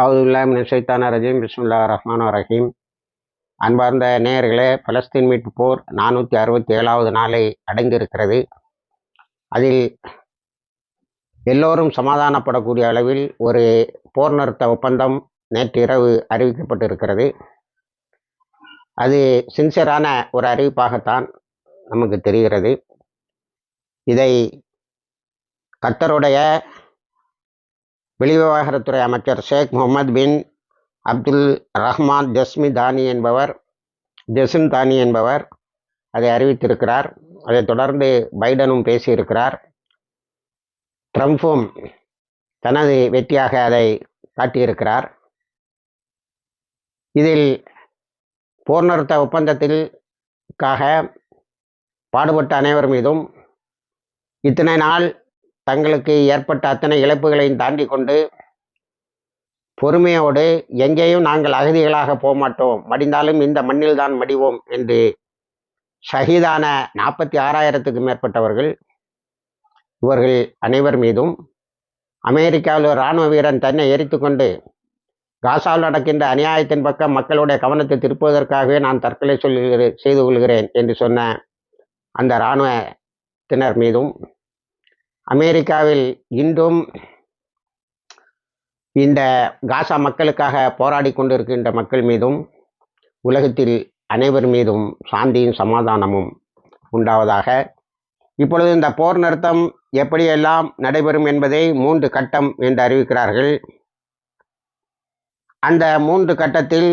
அவுதுல்லாமின் சைத்தான ரஜீம் பிஸ்முல்லா ரஹ்மான் ரஹீம். அன்பார்ந்த நேயர்களே பலஸ்தீன் மீட்பு போர் நானூற்றி அறுபத்தி ஏழாவது நாளை அடைந்திருக்கிறது. அதில் எல்லோரும் சமாதானப்படக்கூடிய அளவில் ஒரு போர் நிறுத்த ஒப்பந்தம் நேற்று இரவு அறிவிக்கப்பட்டிருக்கிறது. அது சின்சியரான ஒரு அறிவிப்பாகத்தான் நமக்கு தெரிகிறது. இதை கத்தருடைய வெளிவிவகாரத்துறை அமைச்சர் ஷேக் முகமது பின் அப்துல் ரஹ்மான் ஜஸ்மி தானி என்பவர் ஜெசின் தானி என்பவர் அதை அறிவித்திருக்கிறார். அதைத் தொடர்ந்து பைடனும் பேசியிருக்கிறார். ட்ரம்ப்பும் தனது வெற்றியாக அதை காட்டியிருக்கிறார். இதில் போர் நிறுத்த ஒப்பந்தத்திற்காக பாடுபட்ட அனைவர் மீதும் இத்தனை நாள் தங்களுக்கு ஏற்பட்ட அத்தனை இழப்புகளையும் தாண்டி கொண்டு பொறுமையோடு எங்கேயும் நாங்கள் அகதிகளாக போக மாட்டோம் மடிந்தாலும் இந்த மண்ணில் தான் மடிவோம் என்று ஷஹீதான நாற்பத்தி ஆறாயிரத்துக்கு மேற்பட்டவர்கள் இவர்கள் அனைவர் மீதும் அமெரிக்காவில் ஒரு இராணுவ வீரன் தன்னை எரித்து கொண்டு காசாவில் நடக்கின்ற அநியாயத்தின் பக்கம் மக்களுடைய கவனத்தை திருப்புவதற்காகவே நான் தற்கொலை சொல்லுகிறேன் செய்து கொள்கிறேன் என்று சொன்ன அந்த இராணுவத்தினர் மீதும் அமெரிக்காவில் இன்றும் இந்த காசா மக்களுக்காக போராடி கொண்டிருக்கின்ற மக்கள் மீதும் உலகத்தில் அனைவர் மீதும் சாந்தியும் சமாதானமும் உண்டாவதாக. இப்பொழுது இந்த போர் நிறுத்தம் எப்படியெல்லாம் நடைபெறும் என்பதை மூன்று கட்டம் என்று அறிவிக்கிறார்கள். அந்த மூன்று கட்டத்தில்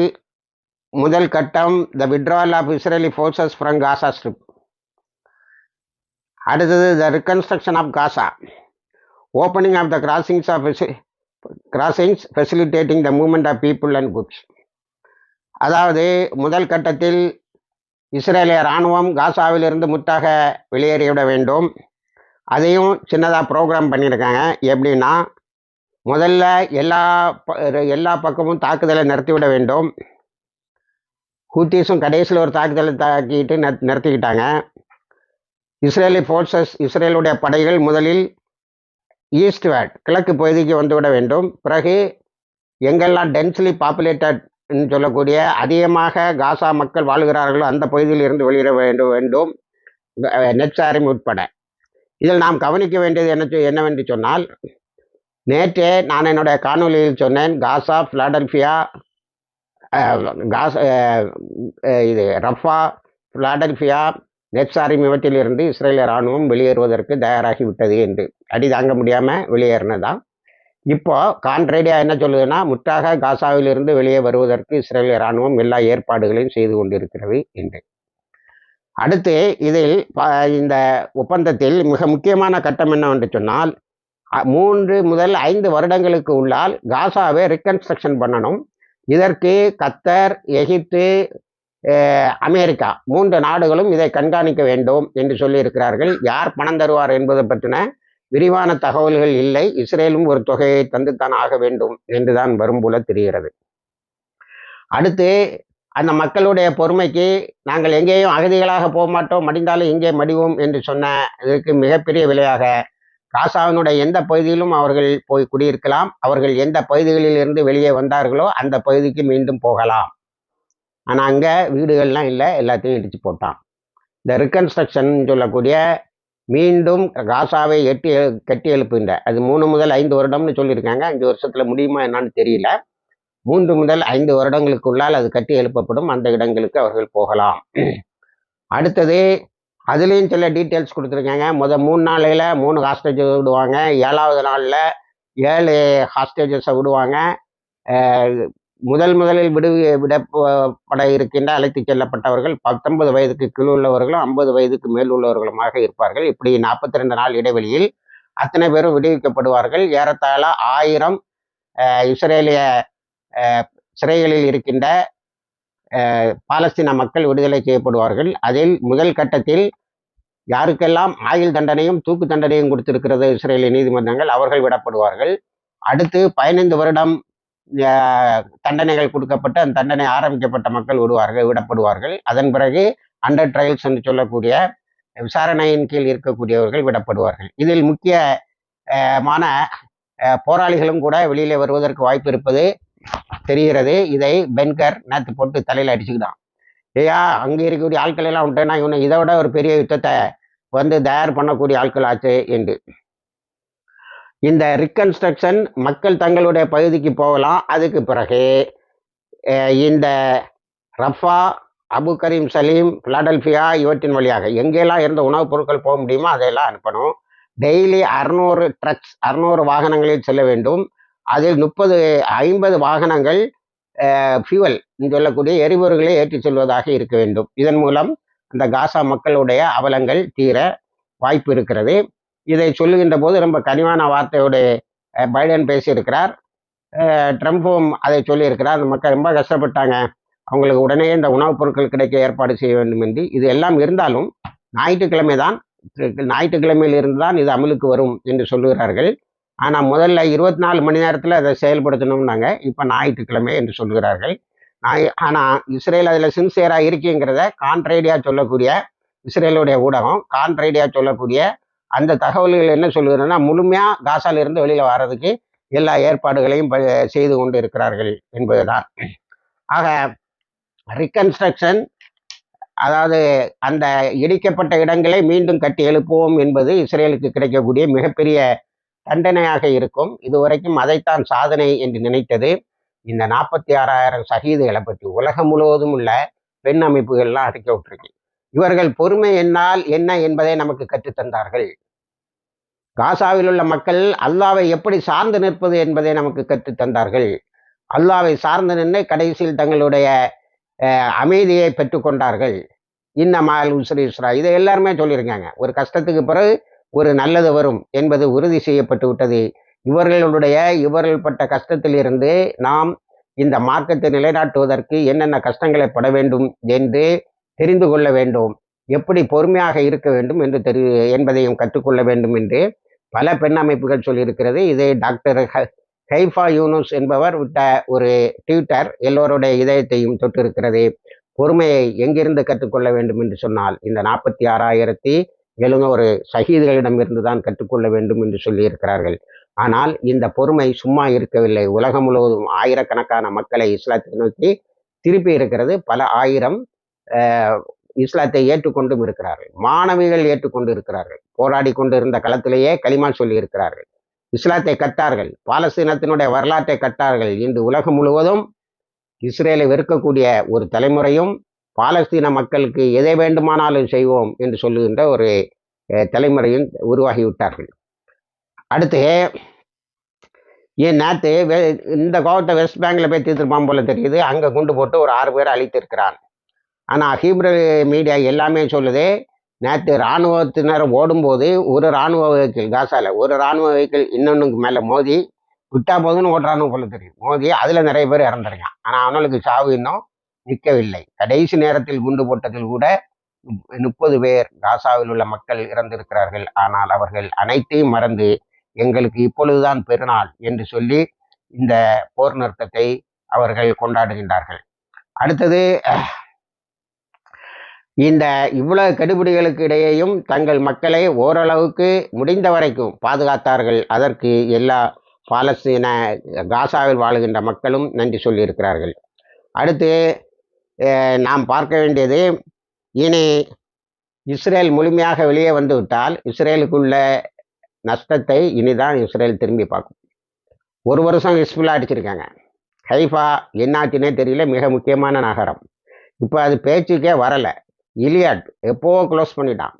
முதல் கட்டம் the withdrawal of Israeli forces from Gaza strip அடுத்தது the reconstruction of Gaza opening of the crossings of crossings facilitating the movement of people and goods அதாவது முதல் கட்டத்தில் இஸ்ரேலிய இராணுவம் காசாவிலிருந்து முற்றாக வெளியேறிவிட வேண்டும். அதையும் சின்னதாக ப்ரோக்ராம் பண்ணியிருக்காங்க. எப்படின்னா முதல்ல எல்லா எல்லா பக்கமும் தாக்குதலை நிறுத்திவிட வேண்டும். ஹூத்தீஸும் கடைசியில் ஒரு தாக்குதலை தாக்கிட்டு நிறுத்திக்கிட்டாங்க. இஸ்ரேலி ஃபோர்ஸஸ் இஸ்ரேலுடைய படைகள் முதலில் ஈஸ்ட் வேர்ட் கிழக்கு பகுதிக்கு வந்துவிட வேண்டும். பிறகு எங்கெல்லாம் டென்ஸ்லி பாப்புலேட்டட் சொல்லக்கூடிய அதிகமாக காசா மக்கள் வாழ்கிறார்களோ அந்த பகுதியில் இருந்து வெளியிட வேண்டும். வேண்டும் நெச்சாரிம் உட்பட. இதில் நாம் கவனிக்க வேண்டியது என்ன என்னவென்று சொன்னால் நேற்றே நான் என்னுடைய காணொலியில் சொன்னேன் காசா ஃபிலாடல்ஃபியா காசா இது ரஃபா ஃபிலாடல்ஃபியா நெப்சாரிம் இவற்றிலிருந்து இஸ்ரேலிய இராணுவம் வெளியேறுவதற்கு தயாராகிவிட்டது என்று. அடி தாங்க முடியாமல் வெளியேறினதான் இப்போ கான்ட்ரேடியா என்ன சொல்லுதுன்னா முற்றாக காசாவிலிருந்து வெளியே வருவதற்கு இஸ்ரேலிய இராணுவம் எல்லா ஏற்பாடுகளையும் செய்து கொண்டிருக்கிறது என்று. அடுத்து இதில் இந்த ஒப்பந்தத்தில் மிக முக்கியமான கட்டம் என்னவென்று சொன்னால் மூன்று முதல் ஐந்து வருடங்களுக்கு உள்ளால் காசாவை ரிகன்ஸ்ட்ரக்ஷன் பண்ணணும். இதற்கு கத்தர் எகிப்து அமெரிக்கா. மூன்று நாடுகளும் இதை கண்காணிக்க வேண்டும் என்று சொல்லியிருக்கிறார்கள். யார் பணம் தருவார் என்பதை பற்றின விரிவான தகவல்கள் இல்லை. இஸ்ரேலும் ஒரு தொகையை தந்துத்தான் ஆக வேண்டும் என்றுதான் வரும் போல தெரிகிறது. அடுத்து அந்த மக்களுடைய பொறுமைக்கு நாங்கள் எங்கேயும் அகதிகளாக போக மாட்டோம். மடிந்தாலும் இங்கே மடிவோம் என்று சொன்ன இதற்கு மிகப்பெரிய விலையாக காசாவினுடைய எந்த பகுதியிலும் அவர்கள் போய் குடியிருக்கலாம். அவர்கள் எந்த பகுதிகளில் இருந்து வெளியே வந்தார்களோ அந்த பகுதிக்கு மீண்டும் போகலாம். ஆனால் அங்கே வீடுகள்லாம் இல்லை. எல்லாத்தையும் இடித்து போட்டான். இந்த ரிகன்ஸ்ட்ரக்ஷன் சொல்லக்கூடிய மீண்டும் காசாவை எட்டி கட்டி எழுப்புகின்ற. அது மூணு முதல் ஐந்து வருடம்னு சொல்லியிருக்காங்க. அஞ்சு வருஷத்தில் முடியுமா என்னான்னு தெரியல. மூன்று முதல் ஐந்து வருடங்களுக்குள்ளால் அது கட்டி எழுப்பப்படும். அந்த இடங்களுக்கு அவர்கள் போகலாம். அடுத்தது அதுலேயும் சில டீட்டெயில்ஸ் கொடுத்துருக்காங்க. முதல் மூணு நாளையில் மூணு ஹாஸ்டேஜஸ் விடுவாங்க. ஏழாவது நாளில் ஏழு ஹாஸ்டேஜஸை விடுவாங்க. முதல் முதலில் விடு விடப்பட இருக்கின்ற அழைத்து செல்லப்பட்டவர்கள் பத்தொன்பது வயதுக்கு கீழ் உள்ளவர்களும் ஐம்பது வயதுக்கு மேல் உள்ளவர்களுமாக இருப்பார்கள். இப்படி நாற்பத்தி ரெண்டு நாள் இடைவெளியில் அத்தனை பேரும் விடுவிக்கப்படுவார்கள். ஏறத்தாழ ஆயிரம் இஸ்ரேலிய சிறைகளில் இருக்கின்ற பாலஸ்தீன மக்கள் விடுதலை செய்யப்படுவார்கள். அதில் முதல் கட்டத்தில் யாருக்கெல்லாம் ஆயுள் தண்டனையும் தூக்கு தண்டனையும் கொடுத்திருக்கிறது இஸ்ரேலிய நீதிமன்றங்கள் அவர்கள் விடப்படுவார்கள். அடுத்து பதினைந்து வருடம் தண்டனைகள் கொடுக்கப்பட்டு அந்த தண்டனை ஆரம்பிக்கப்பட்ட மக்கள் விடுவார்கள் விடப்படுவார்கள். அதன் பிறகு அண்டர் ட்ரையல்ஸ் என்று சொல்லக்கூடிய விசாரணையின் கீழ் இருக்கக்கூடியவர்கள் விடப்படுவார்கள். இதில் முக்கியமான போராளிகளும் கூட வெளியில வருவதற்கு வாய்ப்பு இருப்பது தெரிகிறது. இதை பென்கர் நேற்று போட்டு தலையில் அடிச்சுக்கிட்டான். ஐயா அங்கே இருக்கக்கூடிய ஆட்கள் எல்லாம் விட்டேன்னா இவனை இதை விட ஒரு பெரிய யுத்தத்தை வந்து தயார் பண்ணக்கூடிய ஆட்கள் ஆச்சு என்று. இந்த ரிகன்ஸ்ட்ரக்ஷன் மக்கள் தங்களுடைய பகுதிக்கு போகலாம். அதுக்கு பிறகு இந்த Rafah Abu Karim Salim Philadelphia இவற்றின் வழியாக எங்கெல்லாம் இருந்த உணவுப் பொருட்கள் போக முடியுமோ அதையெல்லாம் அனுப்பணும். டெய்லி அறுநூறு ட்ரக்ஸ் அறுநூறு வாகனங்களில் செல்ல வேண்டும். அதில் முப்பது ஐம்பது வாகனங்கள் ஃபியூவல் சொல்லக்கூடிய எரிபொருள்களை ஏற்றிச் செல்வதாக இருக்க வேண்டும். இதன் மூலம் இந்த காசா மக்களுடைய அவலங்கள் தீர வாய்ப்பு இருக்கிறது. இதை சொல்லுகின்ற போது ரொம்ப கனிவான வார்த்தையோடு பைடன் பேசியிருக்கிறார். ட்ரம்ப்பும் அதை சொல்லியிருக்கிறார். அந்த மக்கள் ரொம்ப கஷ்டப்பட்டாங்க. அவங்களுக்கு உடனே இந்த உணவுப் பொருட்கள் கிடைக்க ஏற்பாடு செய்ய வேண்டும் என்று இது எல்லாம் இருந்தாலும் ஞாயிற்றுக்கிழமை தான் ஞாயிற்றுக்கிழமையில் இருந்து தான் இது அமலுக்கு வரும் என்று சொல்லுகிறார்கள். ஆனால் முதல்ல இருபத்தி நாலு மணி நேரத்தில் அதை செயல்படுத்தணும்னாங்க. இப்போ ஞாயிற்றுக்கிழமை என்று சொல்கிறார்கள் நான் ஆனால் இஸ்ரேல் அதில் சின்சியராக இருக்குங்கிறத கான்ட்ரேடியாக சொல்லக்கூடிய இஸ்ரேலுடைய ஊடகம் கான்ட்ரேடியாக சொல்லக்கூடிய அந்த தகவல்கள் என்ன சொல்லுகிறதுனா முழுமையாக காசாலிருந்து வெளியில் வர்றதுக்கு எல்லா ஏற்பாடுகளையும் செய்து கொண்டு இருக்கிறார்கள் என்பதுதான். ஆக ரிகன்ஸ்ட்ரக்ஷன் அதாவது அந்த இடிக்கப்பட்ட இடங்களை மீண்டும் கட்டி எழுப்புவோம் என்பது இஸ்ரேலுக்கு கிடைக்கக்கூடிய மிகப்பெரிய தண்டனையாக இருக்கும். இதுவரைக்கும் அதைத்தான் சாதனை என்று நினைத்தது. இந்த நாற்பத்தி ஆறாயிரம் சகிதுகளை பற்றி உலகம் முழுவதும் உள்ள பெண் அமைப்புகள்லாம் அறிக்கை விட்டுருக்கு. இவர்கள் பொறுமை என்னால் என்ன என்பதை நமக்கு கற்றுத்தந்தார்கள். காசாவில் உள்ள மக்கள் அல்லாவை எப்படி சார்ந்து நிற்பது என்பதை நமக்கு கற்றுத்தந்தார்கள். அல்லாவை சார்ந்து நின்று கடைசியில் தங்களுடைய அஹ், அமைதியை பெற்றுக்கொண்டார்கள் இன்னமால் உஸ்ரி இஸ்ரா. இதை எல்லாருமே சொல்லியிருக்காங்க. ஒரு கஷ்டத்துக்கு பிறகு ஒரு நல்லது வரும் என்பது உறுதி செய்யப்பட்டு விட்டது. இவர்களுடைய இவர்கள் பட்ட கஷ்டத்திலிருந்து நாம் இந்த மார்க்கத்தை நிலைநாட்டுவதற்கு என்னென்ன கஷ்டங்களை பட வேண்டும் என்று தெரிந்து கொள்ள வேண்டும். எப்படி பொறுமையாக இருக்க வேண்டும் என்று தெரி என்பதையும் கற்றுக்கொள்ள வேண்டும் என்று பல பெண் அமைப்புகள் சொல்லியிருக்கிறது. இதை டாக்டர் ஹ- ஹைஃபா யூனுஸ் என்பவர் விட்ட ஒரு ட்விட்டர் எல்லோருடைய இதயத்தையும் தொட்டிருக்கிறது. பொறுமையை எங்கிருந்து கற்றுக்கொள்ள வேண்டும் என்று சொன்னால் இந்த நாற்பத்தி ஆறாயிரத்தி எழுநூறு ஷஹீதுகளிடமிருந்து தான் கற்றுக்கொள்ள வேண்டும் என்று சொல்லியிருக்கிறார்கள். ஆனால் இந்த பொறுமை சும்மா இருக்கவில்லை. உலகம் முழுவதும் ஆயிரக்கணக்கான மக்களை இஸ்லாத்தை நோக்கி திருப்பி இருக்கிறது. பல ஆயிரம் இஸ்லாத்தை ஏற்றுக்கொண்டும் இருக்கிறார்கள். மாணவிகள் ஏற்றுக்கொண்டு இருக்கிறார்கள். போராடி கொண்டு இருந்த களத்திலேயே களிமா சொல்லி இருக்கிறார்கள் இஸ்லாத்தை கட்டார்கள். பாலஸ்தீனத்தினுடைய வரலாற்றை கட்டார்கள். இன்று உலகம் முழுவதும் இஸ்ரேலை வெறுக்கக்கூடிய ஒரு தலைமுறையும் பாலஸ்தீன மக்களுக்கு எதை வேண்டுமானாலும் செய்வோம் என்று சொல்லுகின்ற ஒரு தலைமுறையும் உருவாகிவிட்டார்கள். அடுத்து ஏன் நேற்று வெ இந்த கோவத்தை வெஸ்ட் பேங்கில் போய் தீர்த்துருப்பான் போல தெரியுது. அங்கே குண்டு போட்டு ஒரு ஆறு பேர் அழித்திருக்கிறான். ஆனால் ஹீப்ரு மீடியா எல்லாமே சொல்லுது நேற்று இராணுவத்தினர் ஓடும்போது ஒரு இராணுவ வெஹிக்கிள் காசால ஒரு இராணுவ வெஹிக்கிள் இன்னொன்றுக்கு மேலே மோதி விட்டா போதுன்னு ஓடுறானு போல தெரியும் மோதி அதில் நிறைய பேர் இறந்துருக்கான் ஆனால் அவனுக்கு சாவு இன்னும் நிற்கவில்லை கடைசி நேரத்தில் குண்டு போட்டதில் கூட முப்பது பேர் காசாவில் உள்ள மக்கள் இறந்திருக்கிறார்கள். ஆனால் அவர்கள் அனைத்தையும் மறந்து எங்களுக்கு இப்பொழுதுதான் பெருநாள் என்று சொல்லி இந்த போர் நிறுத்தத்தை அவர்கள் கொண்டாடுகின்றார்கள். அடுத்தது இந்த இவ்வளவு கெடுபிடிகளுக்கு இடையேயும் தங்கள் மக்களை ஓரளவுக்கு முடிந்த வரைக்கும் பாதுகாத்தார்கள். அதற்கு எல்லா பாலஸ்தீன காசாவில் வாழுகின்ற மக்களும் நன்றி சொல்லியிருக்கிறார்கள். அடுத்து நாம் பார்க்க வேண்டியது இனி இஸ்ரேல் முழுமையாக வெளியே வந்துவிட்டால் இஸ்ரேலுக்குள்ள நஷ்டத்தை இனிதான் இஸ்ரேல் திரும்பி பார்க்கும். ஒரு வருஷம் ஹிஸ்புல்லா அடிச்சிருக்காங்க. ஹைஃபா என்னாச்சுன்னே தெரியல மிக முக்கியமான நகரம். இப்போ அது பேச்சுக்கே வரலை. இலியாட் எப்போவோ க்ளோஸ் பண்ணிட்டான்.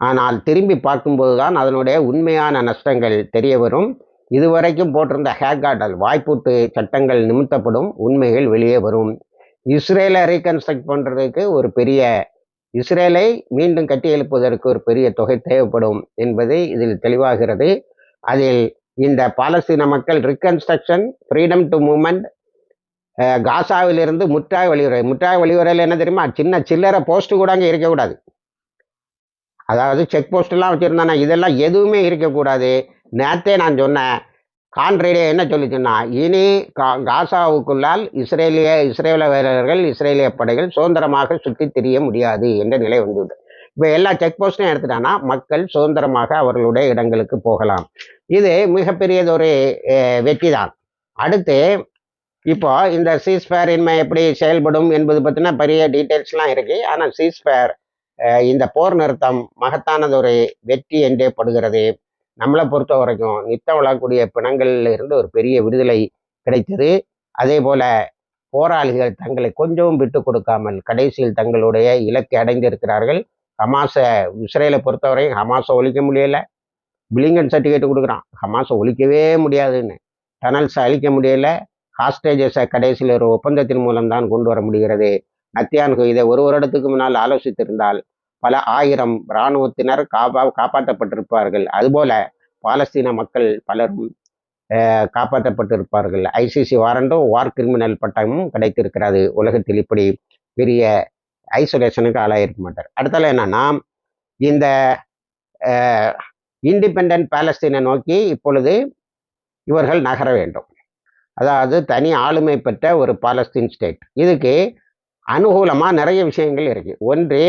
ஆனால் திரும்பி பார்க்கும்போது தான் அதனுடைய உண்மையான நஷ்டங்கள் தெரிய வரும். இதுவரைக்கும் போட்டிருந்த ஹேக்காட்டல் வாய்ப்பூட்டு சட்டங்கள் நிமித்தப்படும் உண்மைகள் வெளியே வரும். இஸ்ரேலை ரீகன்ஸ்ட்ரக்ட் பண்ணுறதுக்கு ஒரு பெரிய இஸ்ரேலை மீண்டும் கட்டி எழுப்புவதற்கு ஒரு பெரிய தொகை தேவைப்படும் என்பது இதில் தெளிவாகிறது. அதில் இந்த பாலஸ்தீன மக்கள் ரிகன்ஸ்ட்ரக்ஷன் ஃப்ரீடம் டு மூமெண்ட் காசாவிலிருந்து முற்றாய் வழியுறை. முற்றாய் வழியுறையில் என்ன தெரியுமா? சின்ன சில்லறை போஸ்ட் கூட அங்கே இருக்கக்கூடாது. அதாவது செக் போஸ்ட்லாம் வச்சுருந்தானே இதெல்லாம் எதுவுமே இருக்கக்கூடாது. நேற்றே நான் சொன்னேன். கான்ட்ரேடியா என்ன சொல்லிச்சுன்னா இனி கா காசாவுக்குள்ளால் இஸ்ரேலிய இஸ்ரேல வீரர்கள் இஸ்ரேலிய படைகள் சுதந்திரமாக சுற்றி திரிய முடியாது என்ற நிலை வந்துவிட்டு இப்போ எல்லா செக் போஸ்ட்டையும் எடுத்துட்டான்னா மக்கள் சுதந்திரமாக அவர்களுடைய இடங்களுக்கு போகலாம். இது மிகப்பெரியதொரு வெற்றி தான் அடுத்து இப்போ இந்த சீஸ்பேர் இன்மை எப்படி செயல்படும் என்பது பற்றின பெரிய டீட்டெயில்ஸ்லாம் இருக்கு. ஆனால் சீஸ்பேர் இந்த போர் நிறுத்தம் மகத்தானது ஒரு வெற்றி என்றே படுகிறது. நம்மளை பொறுத்த வரைக்கும் நித்தம் வளரக்கூடிய பிணங்கள்ல இருந்து ஒரு பெரிய விடுதலை கிடைத்தது. அதே போல போராளிகள் தங்களை கொஞ்சம் விட்டு கொடுக்காமல் கடைசியில் தங்களுடைய இலக்கை அடைந்திருக்கிறார்கள். ஹமாஸை இஸ்ரேலை பொறுத்தவரையும் ஹமாஸை ஒழிக்க முடியல. பிளிங்கன் சர்டிஃபிகேட் கொடுக்குறான். ஹமாஸை ஒழிக்கவே முடியாதுன்னு. டனல்ஸை அழிக்க முடியலை. ஹாஸ்டேஜஸை கடைசியில் ஒரு ஒப்பந்தத்தின் மூலம்தான் கொண்டு வர முடிகிறது. நத்தியான்கு இதை ஒரு வருடத்துக்கு முன்னால் ஆலோசித்திருந்தால் பல ஆயிரம் இராணுவத்தினர் காப்பா காப்பாற்றப்பட்டிருப்பார்கள். அதுபோல பாலஸ்தீன மக்கள் பலரும் காப்பாற்றப்பட்டிருப்பார்கள். ஐசிசி வாரண்டும் வார் கிரிமினல் பட்டமும் கிடைத்திருக்கிறது. உலகத்தில் இப்படி பெரிய ஐசோலேஷனுக்கு ஆளாயிருக்க மாட்டார். அடுத்தால என்னன்னா இந்த இண்டிபெண்ட் பாலஸ்தீனை நோக்கி இப்பொழுது இவர்கள் நகர வேண்டும். அதாவது தனி ஆளுமை பெற்ற ஒரு பாலஸ்தீன் ஸ்டேட் இதுக்கு அனுகூலமாக நிறைய விஷயங்கள் இருக்குது ஒன்று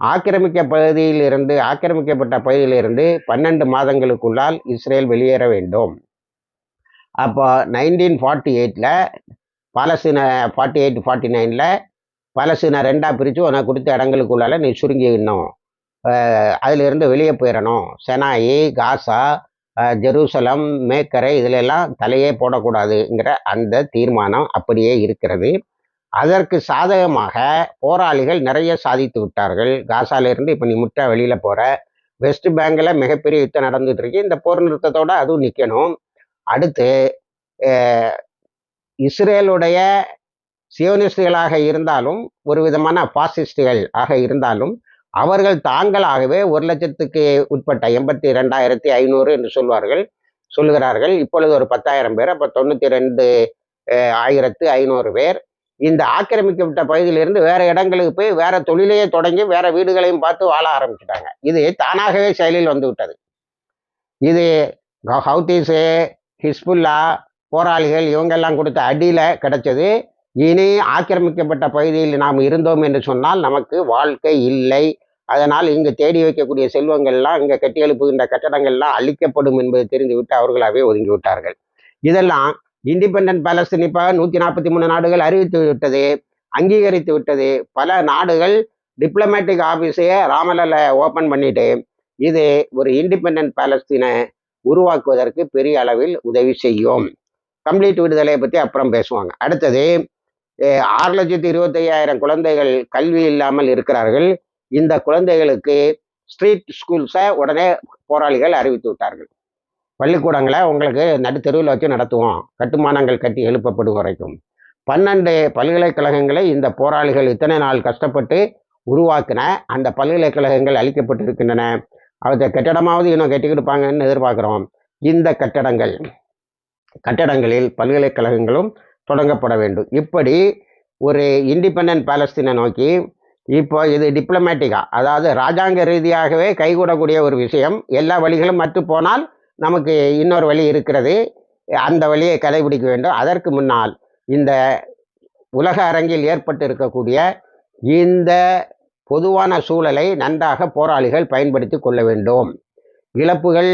ஆக்கிரமிக்க பகுதியிலிருந்து ஆக்கிரமிக்கப்பட்ட பகுதியிலிருந்து பன்னெண்டு மாதங்களுக்குள்ளால் இஸ்ரேல் வெளியேற வேண்டும். அப்போ நைன்டீன் ஃபார்ட்டி எயிட்டில் பாலஸ்தீன ஃபார்ட்டி எயிட் ஃபார்ட்டி நைனில் பாலஸ்தீனை ரெண்டாக பிரித்து உனக்கு கொடுத்த இடங்களுக்குள்ளால நீ சுருங்கிடணும் அதிலிருந்து வெளியே போயிடணும் செனாயி காசா ஜெருசலம் மேக்கரை இதிலெல்லாம் தலையே போடக்கூடாதுங்கிற அந்த தீர்மானம் அப்படியே இருக்கிறது. அதற்கு சாதகமாக போராளிகள் நிறைய சாதித்து விட்டார்கள். காசாலேருந்து இப்போ நீ முட்டா வெளியில் போகிற வெஸ்ட் பேங்கில் மிகப்பெரிய யுத்தம் நடந்துட்டு இருக்கு இந்த போர் நிறுத்தத்தோடு அதுவும் நிற்கணும் அடுத்து இஸ்ரேலுடைய சியோனிஸ்டுகளாக இருந்தாலும் ஒரு விதமான பாசிஸ்டுகள் ஆக இருந்தாலும் அவர்கள் தாங்களாகவே ஒரு லட்சத்துக்கு உட்பட்ட எண்பத்தி ரெண்டாயிரத்தி ஐநூறு என்று சொல்வார்கள் சொல்லுகிறார்கள். இப்பொழுது ஒரு பத்தாயிரம் பேர் அப்போ தொண்ணூற்றி ரெண்டு ஆயிரத்து ஐநூறு பேர். இந்த ஆக்கிரமிக்கப்பட்ட பகுதியிலிருந்து வேற இடங்களுக்கு போய் வேற தொழிலையே தொடங்கி வேற வீடுகளையும் பார்த்து வாழ ஆரம்பிச்சிட்டாங்க. இது தானாகவே செயலில் வந்து விட்டது. இது ஹவுதீஸு ஹிஸ்புல்லா போராளிகள் இவங்கெல்லாம் கொடுத்த அடியில் கிடைச்சது. இனி ஆக்கிரமிக்கப்பட்ட பகுதியில் நாம் இருந்தோம் என்று சொன்னால் நமக்கு வாழ்க்கை இல்லை. அதனால் இங்கு தேடி வைக்கக்கூடிய செல்வங்கள்லாம் இங்கே கட்டி எழுப்புகின்ற கட்டடங்கள்லாம் அழிக்கப்படும் என்பது தெரிந்துவிட்டு அவர்களாகவே ஒதுங்கி விட்டார்கள். இதெல்லாம் இண்டிபெண்ட் பேலஸ்தீன் இப்போ நூற்றி நாற்பத்தி மூணு நாடுகள் அறிவித்து விட்டது அங்கீகரித்து விட்டது. பல நாடுகள் டிப்ளமேட்டிக் ஆஃபீஸையே ராமலில் ஓப்பன் பண்ணிட்டு இது ஒரு இண்டிபெண்ட் பேலஸ்தீனை உருவாக்குவதற்கு பெரிய அளவில் உதவி செய்யும். கம்ப்ளீட் விடுதலையை பற்றி அப்புறம் பேசுவாங்க. அடுத்தது ஆறு லட்சத்தி இருபத்தையாயிரம் குழந்தைகள் கல்வி இல்லாமல் இருக்கிறார்கள். இந்த குழந்தைகளுக்கு ஸ்ட்ரீட் ஸ்கூல்ஸை உடனே போராளிகள் அறிவித்து விட்டார்கள். பள்ளிக்கூடங்களை உங்களுக்கு நடுத்தெருவில் வச்சு நடத்துவோம். கட்டுமானங்கள் கட்டி எழுப்பப்படும் வரைக்கும். பன்னெண்டு பல்கலைக்கழகங்களை இந்த போராளிகள் இத்தனை நாள் கஷ்டப்பட்டு உருவாக்கின. அந்த பல்கலைக்கழகங்கள் அளிக்கப்பட்டு இருக்கின்றன அவற்றை கட்டடமாவது இன்னும் கட்டி கொடுப்பாங்கன்னு எதிர்பார்க்குறோம். இந்த கட்டடங்கள் கட்டடங்களில் பல்கலைக்கழகங்களும் தொடங்கப்பட வேண்டும். இப்படி ஒரு இண்டிபெண்ட் பாலஸ்தீனை நோக்கி இப்போ இது டிப்ளமேட்டிக்காக அதாவது ராஜாங்க ரீதியாகவே கைகூடக்கூடிய ஒரு விஷயம். எல்லா வழிகளும் மற்ற போனால் நமக்கு இன்னொரு வழி இருக்கிறது. அந்த வழியை கடைபிடிக்க வேண்டும். அதற்கு முன்னால் இந்த உலக அரங்கில் ஏற்பட்டு இருக்கக்கூடிய இந்த பொதுவான சூழலை நன்றாக போராளிகள் பயன்படுத்தி கொள்ள வேண்டும். இழப்புகள்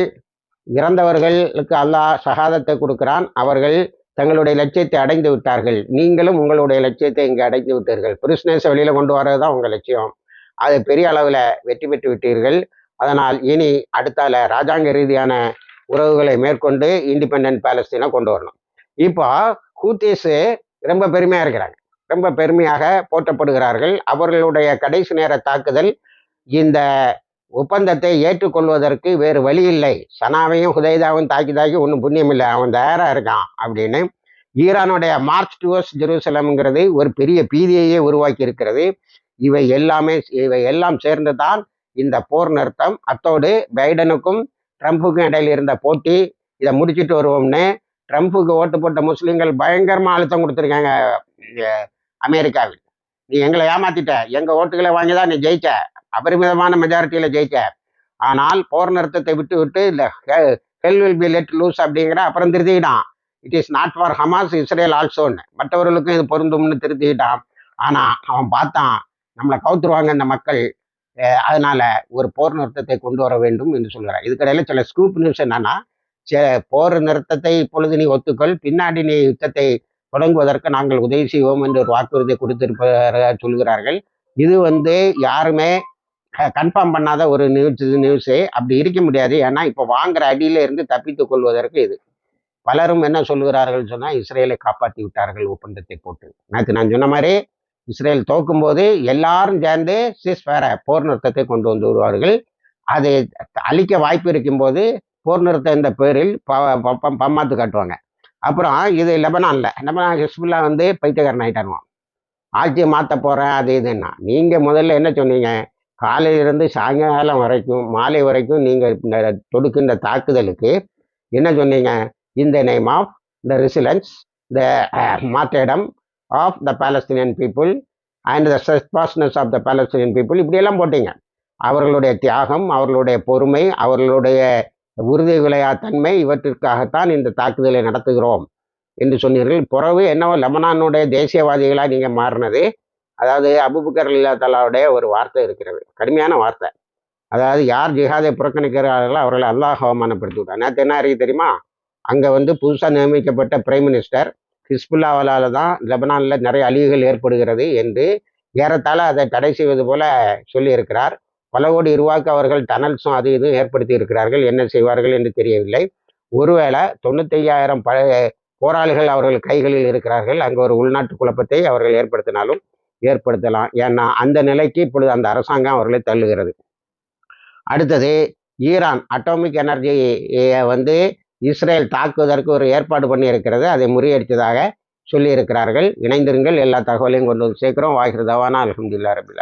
இறந்தவர்களுக்கு அல்லாஹ் சகாதத்தை கொடுக்கிறான். அவர்கள் தங்களுடைய லட்சியத்தை அடைந்து விட்டார்கள். நீங்களும் உங்களுடைய லட்சியத்தை இங்கே அடைந்து விட்டீர்கள். பிரிஸ்னஸை வெளியில் கொண்டு வரது தான் உங்கள் லட்சியம். அது பெரிய அளவில் வெற்றி பெற்று விட்டீர்கள். அதனால் இனி அடுத்தால ராஜாங்க ரீதியான உறவுகளை மேற்கொண்டு இண்டிபெண்ட் பேலஸ்தீனை கொண்டு வரணும். இப்போ ஹூத்தீஸு ரொம்ப பெருமையாக இருக்கிறாங்க. ரொம்ப பெருமையாக போற்றப்படுகிறார்கள். அவர்களுடைய கடைசி நேர தாக்குதல் இந்த ஒப்பந்தத்தை ஏற்றுக்கொள்வதற்கு வேறு வழி இல்லை. சனாவையும் ஹுதைதாவும் தாக்கி தாக்கி ஒன்றும் புண்ணியம் இல்லை. அவன் தயாராக இருக்கான் அப்படின்னு ஈரானுடைய மார்ச் டுவர்ஸ் ஜெருசலம்ங்கிறது ஒரு பெரிய பீதியையே உருவாக்கி இருக்கிறது இவை எல்லாமே இவை எல்லாம் சேர்ந்து தான் இந்த போர் நிறுத்தம். அத்தோடு பைடனுக்கும் ட்ரம்ப்புக்கும் இடையில் இருந்த போட்டி இதை முடிச்சுட்டு வருவோம்னு ட்ரம்ப்புக்கு ஓட்டு போட்ட முஸ்லீம்கள் பயங்கரமாக அழுத்தம் கொடுத்துருக்காங்க அமெரிக்காவில். நீ எங்களை ஏமாத்திட்ட. எங்கள் ஓட்டுகளை வாங்கி தான் நீ ஜெயிச்ச. அபரிமிதமான மெஜாரிட்டியில் ஜெயிச்ச. ஆனால் போர் நிறுத்தத்தை விட்டு விட்டு இந்த hell will be let loose அப்படிங்கிற அப்புறம் திருத்திக்கிட்டான் it is not for Hamas Israel ஆல்சோன்னு மற்றவர்களுக்கும் இது பொருந்தும்னு திருத்திக்கிட்டான் ஆனால் அவன் பார்த்தான் நம்மளை கவுத்துருவாங்க இந்த மக்கள். அதனால ஒரு போர் நிறுத்தத்தை கொண்டு வர வேண்டும் என்று சொல்கிறார். இதுக்கடையில் சில ஸ்கூப் நியூஸ் என்னன்னா போர் நிறுத்தத்தை இப்பொழுது நீ ஒத்துக்கொள் பின்னாடி நீ யுத்தத்தை தொடங்குவதற்கு நாங்கள் உதவி செய்வோம் என்று ஒரு வாக்குறுதியை கொடுத்திருப்பதாக சொல்கிறார்கள். இது வந்து யாருமே கன்ஃபார்ம் பண்ணாத ஒரு நியூஸ் நியூஸு அப்படி இருக்க முடியாது. ஏன்னா இப்போ வாங்குற அடியில இருந்து தப்பித்து கொள்வதற்கு இது. பலரும் என்ன சொல்கிறார்கள் சொன்னால் இஸ்ரேலை காப்பாற்றி விட்டார்கள் ஒப்பந்தத்தை போட்டு. நேற்று நான் சொன்ன மாதிரி இஸ்ரேல் தோக்கும்போது எல்லாரும் சேர்ந்து சிஸ்பேர போர் நிறுத்தத்தை கொண்டு வந்து வருவார்கள் அதை அழிக்க வாய்ப்பு இருக்கும்போது போர் நிறுத்த இந்த பேரில் ப- ப- ப- பம்மாத்து காட்டுவாங்க. அப்புறம் இது லெபனான்ல லெபனான் ஹிஸ்புல்லா வந்து பைத்தியக்காரன் ஆகிட்டாருவான் ஆட்சியை மாற்ற போகிறேன் அது இதுன்னா. நீங்கள் முதல்ல என்ன சொன்னீங்க? காலையிலிருந்து சாயங்காலம் வரைக்கும் மாலை வரைக்கும் நீங்கள் தொடுக்கின்ற தாக்குதலுக்கு என்ன சொன்னீங்க? இந்த name of the resilience the martyrdom of the Palestinian people and the steadfastness of the Palestinian people இப்படியெல்லாம் போட்டீங்க. அவர்களுடைய தியாகம் அவர்களுடைய பொறுமை அவர்களுடைய உறுதி விளையாத்தன்மை இவற்றிற்காகத்தான் இந்த தாக்குதலை நடத்துகிறோம் என்று சொன்னீர்கள். பிறகு என்னவோ லெபனானுடைய தேசியவாதிகளாக நீங்கள் மாறினது. அதாவது அபுபக்கர் இல்லாத்தலாவுடைய ஒரு வார்த்தை இருக்கிறது. கடுமையான வார்த்தை. அதாவது யார் ஜிஹாதை புறக்கணிக்கிறார்களோ அவர்களை அல்லாஹ் அவமானப்படுத்தி விட்டார் நேற்று என்ன அறிவு தெரியுமா? அங்கே வந்து புதுசாக நியமிக்கப்பட்ட பிரைம் மினிஸ்டர் ஹிஸ்புல்லாவால் தான் லெபனானில் நிறைய அழிவுகள் ஏற்படுகிறது என்று ஏறத்தாழ அதை தடை செய்வது போல சொல்லியிருக்கிறார். பல கோடி ரூபாய்க்கு அவர்கள் டனல்ஸும் அது இதுவும் ஏற்படுத்தி இருக்கிறார்கள். என்ன செய்வார்கள் என்று தெரியவில்லை. ஒருவேளை தொண்ணூத்தையாயிரம் ப போராளிகள் அவர்கள் கைகளில் இருக்கிறார்கள். அங்கே ஒரு உள்நாட்டு குழப்பத்தை அவர்கள் ஏற்படுத்தினாலும் ஏற்படுத்தலாம். ஏன்னா அந்த நிலைக்கு இப்பொழுது அந்த அரசாங்கம் அவர்களை தள்ளுகிறது. அடுத்தது ஈரான் அட்டாமிக் எனர்ஜியை வந்து இஸ்ரேல் தாக்குவதற்கு ஒரு ஏற்பாடு பண்ணி இருக்கிறது அதை முறியடித்ததாக சொல்லியிருக்கிறார்கள். இணைந்திருங்கள். எல்லா தகவலையும் கொண்டு வந்து சேர்க்கிறோம். வாய்கிறதவானா அலமதுல்லா